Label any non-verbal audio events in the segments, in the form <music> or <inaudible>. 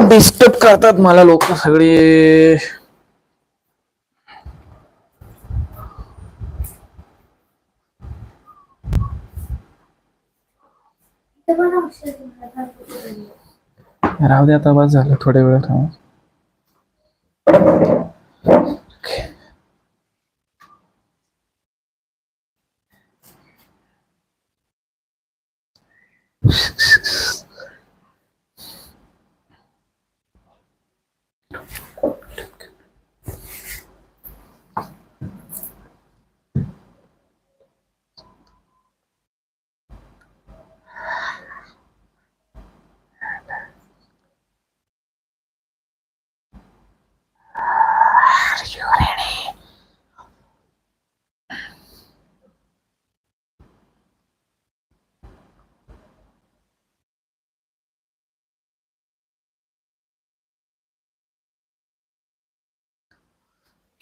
Disturb करतात मला लोक. सगळे. राहू दे आता बस झालं. थोड्या वेळ थांबा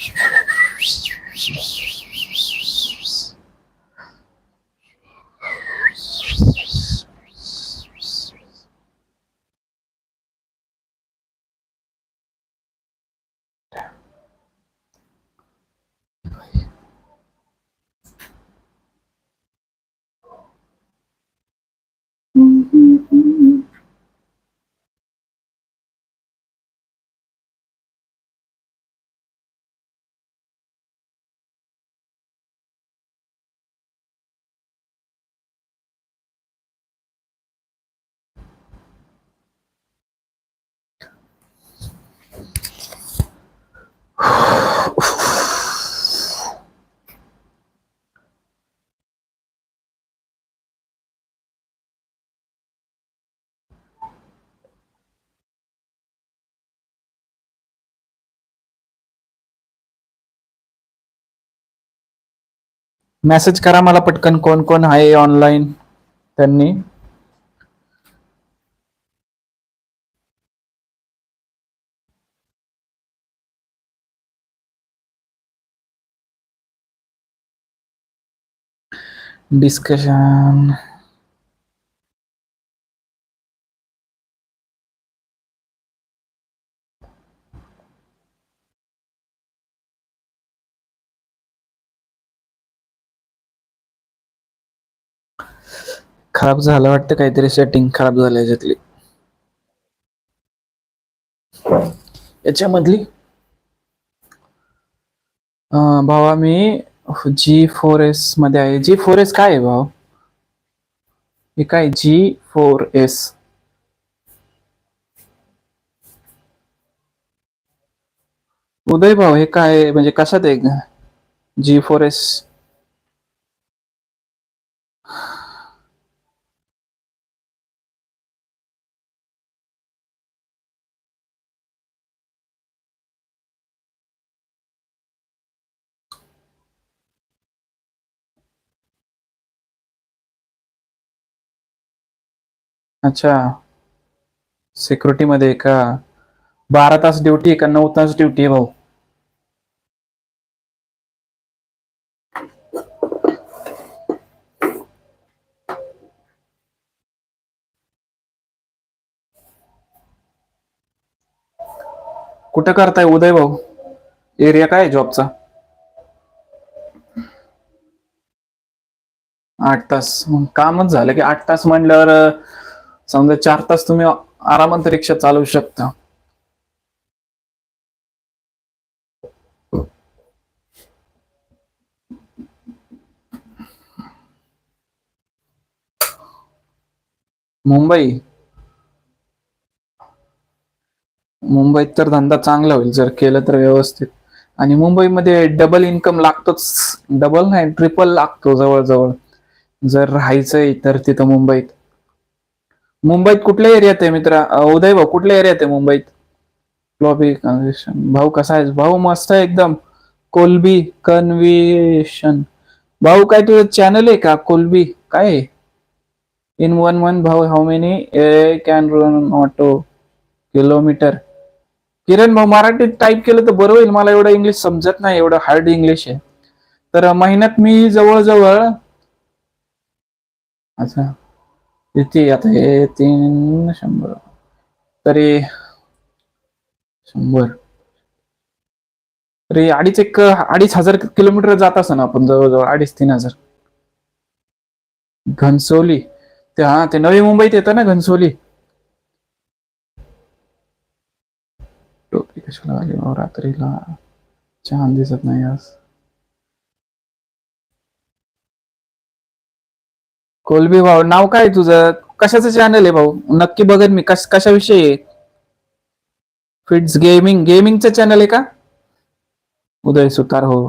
Thank <laughs> you. मेसेज करा मला पटकन कोण कोण आहे ऑनलाईन त्यांनी. डिस्कशन खराब झालं वाटतं काहीतरी सेटिंग खराब झाली याच्यातली. याच्यामधली? भावा मी जी फोर एसमध्ये आहे. जी फोर एस काय आहे भाऊ हे काय जी फोर एस उदय भाऊ हे काय आहे? म्हणजे कशात आहे? जी फोर एस अच्छा. सिक्युरिटी मध्ये का बारा तास ड्युटी आहे का? नऊ तास ड्युटी आहे भाऊ. कुठं करताय उदय भाऊ? एरिया काय जॉबचा आठ तास. मग कामच झालं की आठ तास म्हणल्यावर समजा चार तास तुम्ही आरामात रिक्षा चालवू शकता. मुंबई. मुंबईत तर धंदा चांगला होईल जर केलं तर व्यवस्थित. आणि मुंबईमध्ये डबल इन्कम लागतोच डबल नाही ट्रिपल लागतो जवळजवळ. जर राहायचंय तर तिथं मुंबईत. मुंबईत कुठल्या एरियात आहे मित्रा? उदय भाऊ कुठल्या एरियात आहे मुंबईत? लॉबी कन्व्हेशन भाऊ कसा आहे भाऊ मस्त आहे एकदम. कोलबी कन्व्हेशन भाऊ काय तुझं चॅनल आहे का? कोलबी? काय इन वन वन भाऊ how many can run auto kilometre Kiran भाऊ मराठीत टाईप केलं तर बरं होईल. मला एवढं इंग्लिश समजत नाही. एवढं हार्ड इंग्लिश आहे. तर महिन्यात मी जवळजवळ अच्छा. किती आता हे तीन शंभर. तरी शंभर. तरी अडीच एक अडीच हजार किलोमीटर जात असं ना आपण जवळजवळ अडीच तीन हजार. घनसोली. ते हा ते नवी मुंबईत येतं ना घनसोली. टोपी कशाला आली? भाऊ रात्रीला. छान दिसत नाही आज. कोलबी भाऊ नाव काय तुझं? कशाचं चॅनल आहे भाऊ? नक्की बघत मी. कश कशाविषयी आहे? फिट्स गेमिंग गेमिंगचं चॅनल आहे का? उदय सुतार हो.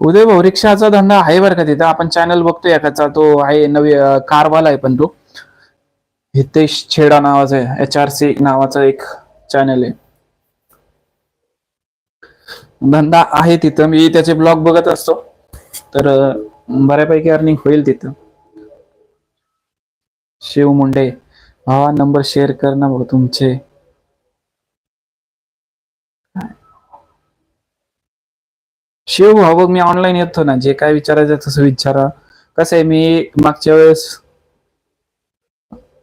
उदय भाऊ रिक्षाचा धंदा आहे बरं का तिथं? आपण चॅनल बघतोय एकाचा तो आहे नवी कारवाला आहे पण तो. हितेश छेडा नावाचा आहे. एच आर सी नावाचा एक चॅनल आहे. धंदा आहे तिथं. मी त्याचे ब्लॉग बघत असतो. तर बऱ्यापैकी अर्निंग होईल तिथं. शिव मुंडे हा नंबर शेअर कर ना भाऊ तुमचे. शिव भाऊ बघ मी ऑनलाईन येतो ना जे काय विचारायचं तसं विचारा. कसं आहे मी मागच्या वेळेस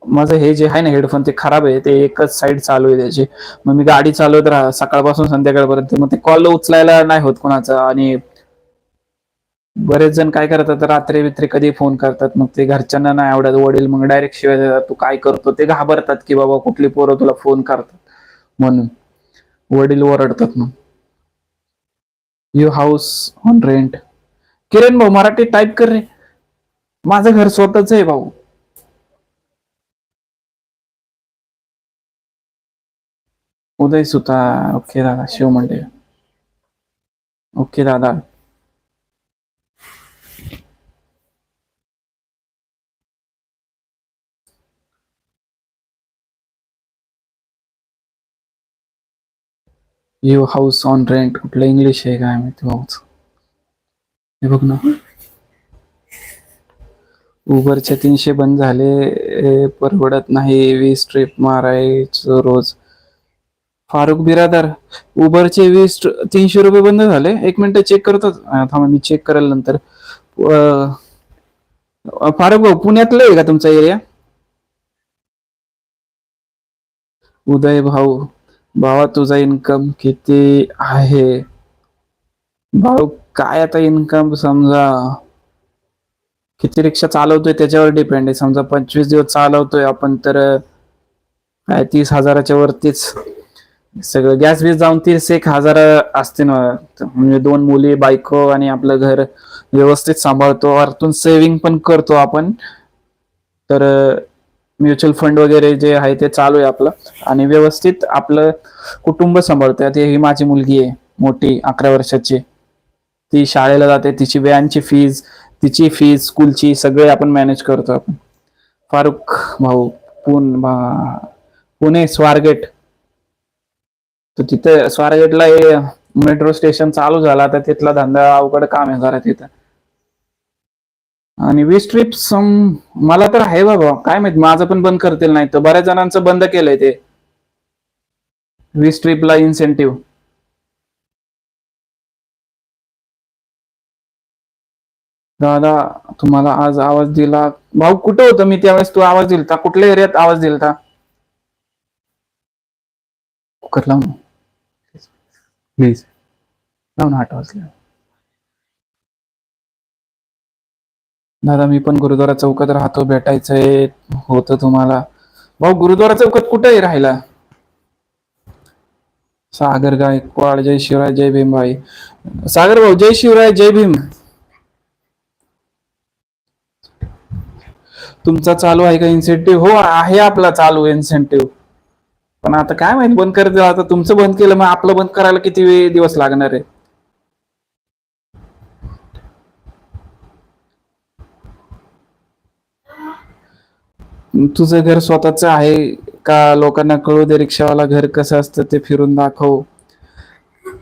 माझं हे जे आहे ना हेडफोन ते खराब आहे ते एकच साईड चालू आहे त्याची. मग मी गाडी चालवत राहा सकाळपासून संध्याकाळपर्यंत. मग ते कॉल उचलायला नाही होत कोणाचा आणि बरेच जण काय करतात रात्री बित्री कधी फोन करतात मग ते घरच्यांना नाही आवडत वडील मग डायरेक्ट शिवाय देतात तू काय करतो? ते घाबरतात की बाबा कुठली पोरं तुला फोन करतात म्हणून. वडील ओरडतात मग. You house on rent Kiran भाऊ मराठी टाईप कर रे. माझं घर स्वतःच आहे भाऊ. उदय सुता. ओके दादा शिव मंडे ओके दादा. यू हाऊस ऑन रेंट कुठलं इंग्लिश आहे काय माहिती भाऊच. हे बघ ना. उबरचे तीनशे बंद झाले परवडत नाही वीस ट्रिप मारायचं रोज. फारुख बिरादर उबरचे वीस तीनशे रुपये बंद झाले? एक मिनिट चेक करतो थांबा मी चेक करेल नंतर. फारुख भाऊ पुण्यातलं आहे का तुमचा एरिया उदय भाऊ. भावा तुझा इन्कम किती आहे? भाऊ काय आता इन्कम समजा किती रिक्षा चालवतोय त्याच्यावर डिपेंड आहे. समजा पंचवीस दिवस चालवतोय आपण तर काय तीस हजाराच्या वरतीच सगळं गॅस बीस जाऊन तीस एक हजार असते ना म्हणजे दोन मुली बायको आणि आपलं घर व्यवस्थित सांभाळतो. वरतून सेव्हिंग पण करतो आपण. तर म्युच्युअल फंड वगैरे जे आहे ते चालू आहे आपलं. आणि व्यवस्थित आपलं कुटुंब सांभाळतोय. आता ही माझी मुलगी आहे मोठी अकरा वर्षाची. ती शाळेला जाते. तिची व्हॅनची फीज तिची फीज स्कूलची सगळे आपण मॅनेज करतो आपण. फारुख भाऊ पुन पुणे स्वारगेट. तर तिथे स्वारगेटला हे मेट्रो स्टेशन चालू झाला. तर तिथला धंदा अवघड काम आहे जरा तिथं. आणि वीस ट्रिप्स मला तर आहे बाबा. काय माहीत माझं पण बंद करतील नाही तर बऱ्याच जणांचं बंद केलंय ते. वीस ट्रिपला इन्सेंटिव्ह दादा तुम्हाला आज आवाज दिला. भाऊ कुठं होतं? मी त्यावेळेस तू आवाज दिलता. कुठल्या एरियात आवाज दिलता? कुकर लावून प्लीज लावून ना आठ वाजल्या दादा मी पण गुरुद्वारा चौकात राहतो भेटायचंय होतं तुम्हाला. भाऊ गुरुद्वारा चौकात कुठे आहे राहायला? सागर गायकवाड जय शिवराय जय भीम भाई. सागर भाऊ जय शिवराय जय भीम. तुमचा चालू आहे का इन्सेंटिव्ह हो आहे आपला चालू इन्सेंटिव्ह पण आता काय माहिती बंद करत आता तुमचं बंद केलं मग आपलं बंद करायला किती वेळ दिवस लागणार आहे? तुझं घर स्वतःच आहे का? लोकांना कळू दे रिक्षावाला घर कसं असतं ते फिरून दाखव.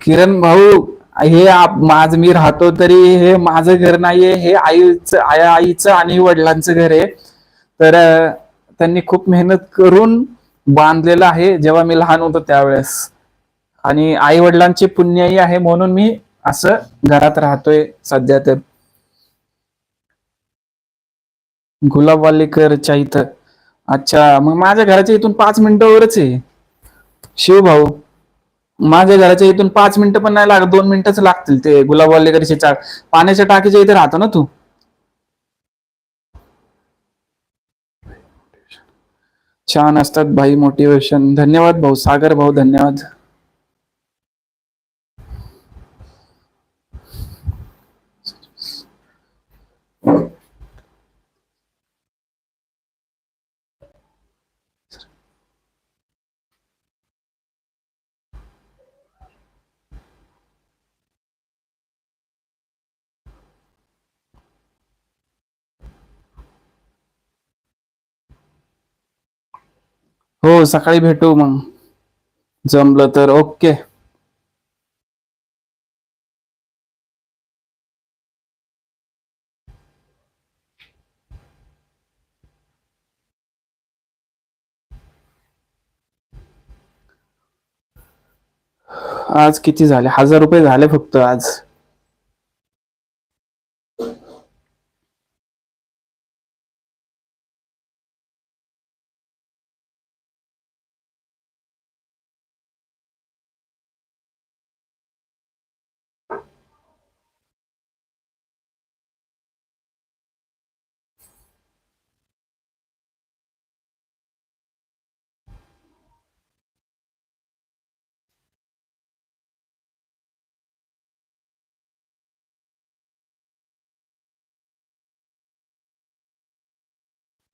किरण भाऊ हे आज माझ मी राहतो तरी हे माझं घर नाहीये हे आईचं आया आईचं आणि वडिलांचं घर आहे. तर त्यांनी खूप मेहनत करून बांधलेलं आहे जेव्हा मी लहान होतो त्यावेळेस. आणि आई वडिलांचे पुण्यही आहे म्हणून मी असं घरात राहतोय सध्या तर. गुलाब वालेकरच्या इथं अच्छा मग माझ्या घराच्या इथून पाच मिनिटावरच आहे. शिव भाऊ. माझ्या घराच्या इथून पाच मिनिटं पण नाही लागत दोन मिनिटच लागतील ते गुलाबवालेकरचे चार पाण्याच्या टाकीच्या इथे राहतो ना तू? छान असतात भाई मोटिवेशन धन्यवाद भाऊ सागर भाऊ धन्यवाद. हो सकाळी भेटू मग. जमलं तर. ओके. आज किती झाले? हजार रुपये झाले फक्त आज.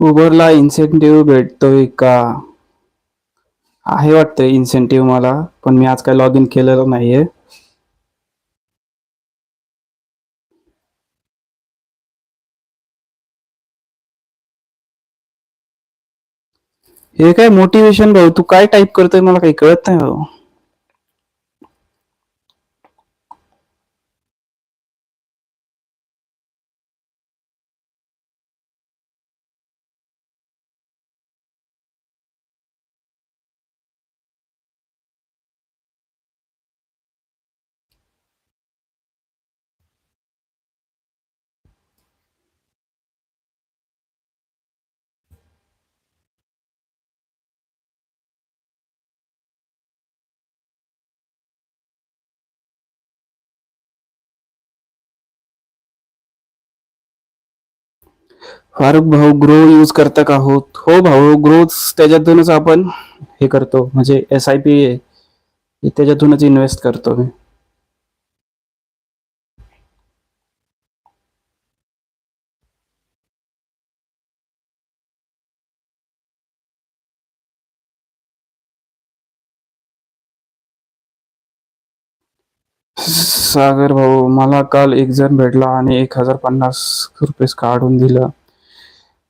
उबरला इन्सेंटिव्ह भेटतोय का? आहे वाटतं इन्सेंटिव्ह मला पण मी आज काय लॉग इन केलेलं नाहीये. हे काय मोटिवेशन भाऊ? तू काय टाईप करतोय? मला काही कळत नाही भाऊ. फारुख भाऊ ग्रो यूज करता का हो हो भाऊ ग्रोथ त्याच्यातूनच आपण हे करतो. म्हणजे एस आय पी त्याच्यातूनच इन्व्हेस्ट करतो मी. सागर भाऊ मला काल एक जण भेटला आणि एक हजार पन्नास रुपये काढून दिलं.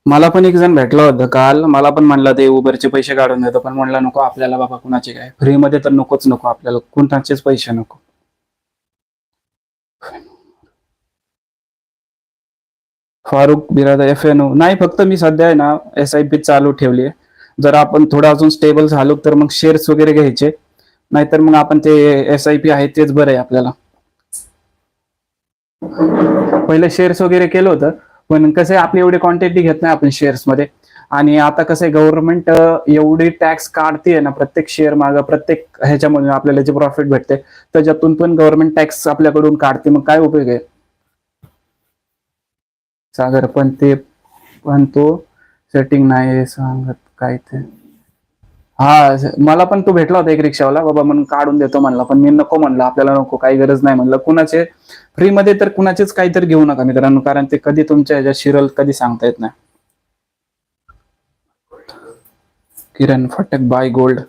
मला पण एक जण भेटला होता काल. मला पण म्हणला ते उबरचे पैसे काढून देतो. पण म्हणला नको आपल्याला बाबा कुणाचे काय? फ्री मध्ये तर नकोच नको आपल्याला. कुणाचेच पैसे नको. Farooq Birada F N O नाही फक्त मी सध्या आहे ना एस आय पी चालू ठेवली आहे. जर आपण थोडं अजून स्टेबल झालो तर मग शेअर्स वगैरे घ्यायचे. नाहीतर मग आपण ते एस आय पी आहे तेच बरं आहे आपल्याला. पहिले शेअर्स वगैरे केलं होतं. पण कसं आहे आपली एवढी क्वांटिटी घेत नाही आपण शेअर्समध्ये. आणि आता कसं आहे गव्हर्नमेंट एवढी टॅक्स काढते ना प्रत्येक शेअर माग प्रत्येक ह्याच्यामधून आपल्याला जे प्रॉफिट भेटते त्याच्यातून पण गव्हर्नमेंट टॅक्स आपल्याकडून काढते. मग काय उपयोग आहे? सागर पण ते पण तो सेटिंग नाही सांगत काय ते. हा मला पण तू भेटला होता एक रिक्षावाला बाबा म्हणून काढून देतो म्हणला. पण मी नको म्हणलं. आपल्याला नको काही गरज नाही म्हणलं. कुणाचे? फ्री मध्ये तर कुणाचेच काहीतरी घेऊ नका मित्रांनो कारण ते कधी तुमच्या ह्याच्यात शिरल कधी सांगता येत नाही. किरण फटक बाय गोल्ड.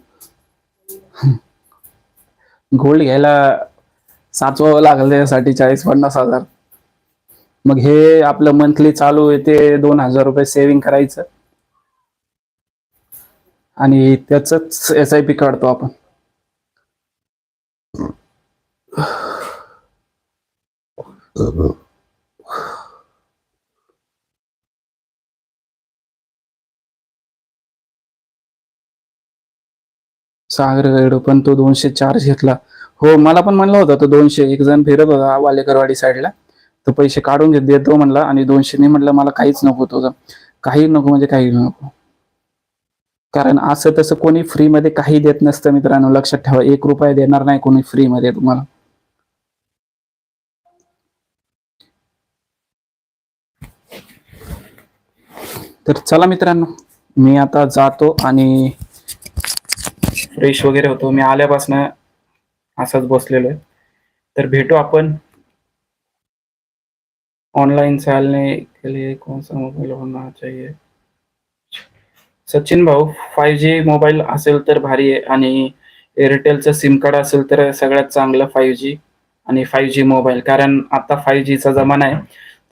गोल्ड घ्यायला साचवावं लागलं त्यासाठी चाळीस पन्नास हजार. मग हे आपलं मंथली चालू आहे ते दोन हजार रुपये सेव्हिंग करायचं. आणि त्याच एस आय पी काढतो आपण. सागर गाईड पण तो दोनशे चार्ज घेतला. हो मला पण म्हणलं होतं तो दोनशे एक जण फिरत होता वालेकरवाडी साईडला. तो पैसे काढून घेत देतो म्हणला आणि दोनशे मी म्हणलं मला काहीच नको तुझं. काही नको म्हणजे काही नको. कारण असं तसं कोणी फ्रीमध्ये काही देत नसतं मित्रांनो. लक्षात ठेवा एक रुपया देणार नाही कोणी फ्रीमध्ये तुम्हाला. तर चला मित्रांनो मी आता जातो आणि फ्रेश वगैरे होतो. मी आल्यापासून असंच बसलेलो आहे. तर भेटू आपण ऑनलाइन चालने के लिए कौन सा मोबाइल होना चाहिए सचिन भाऊ फाईव्ह जी मोबाईल असेल तर भारी आहे आणि एअरटेलचं सिम कार्ड असेल तर सगळ्यात चांगलं फाईव्ह जी आणि फाईव्ह जी मोबाईल कारण आता फाईव्ह जीचा जमाना आहे.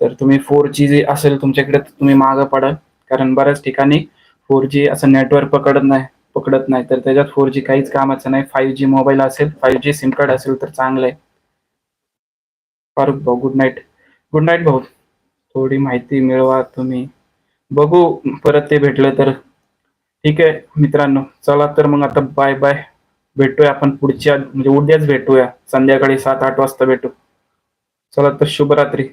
तर तुम्ही फोर जी असेल तुमच्याकडे तुम्ही मागं पडाल. कारण बऱ्याच ठिकाणी फोर जी असं नेटवर्क पकडत नाही पकडत नाही. तर त्याच्यात फोर जी काहीच कामाचं नाही. फाईव्ह जी मोबाईल असेल फाईव्ह जी सिम कार्ड असेल तर चांगलं आहे. फारुख भाऊ गुड नाईट गुड नाईट भाऊ. थोडी माहिती मिळवा तुम्ही. बघू परत ते भेटलं तर. ठीक आहे मित्रांनो. चला तर मग आता बाय बाय भेटूया आपण पुढच्या म्हणजे उद्याच भेटूया. संध्याकाळी सात आठ वाजता भेटू. चला तर शुभरात्री.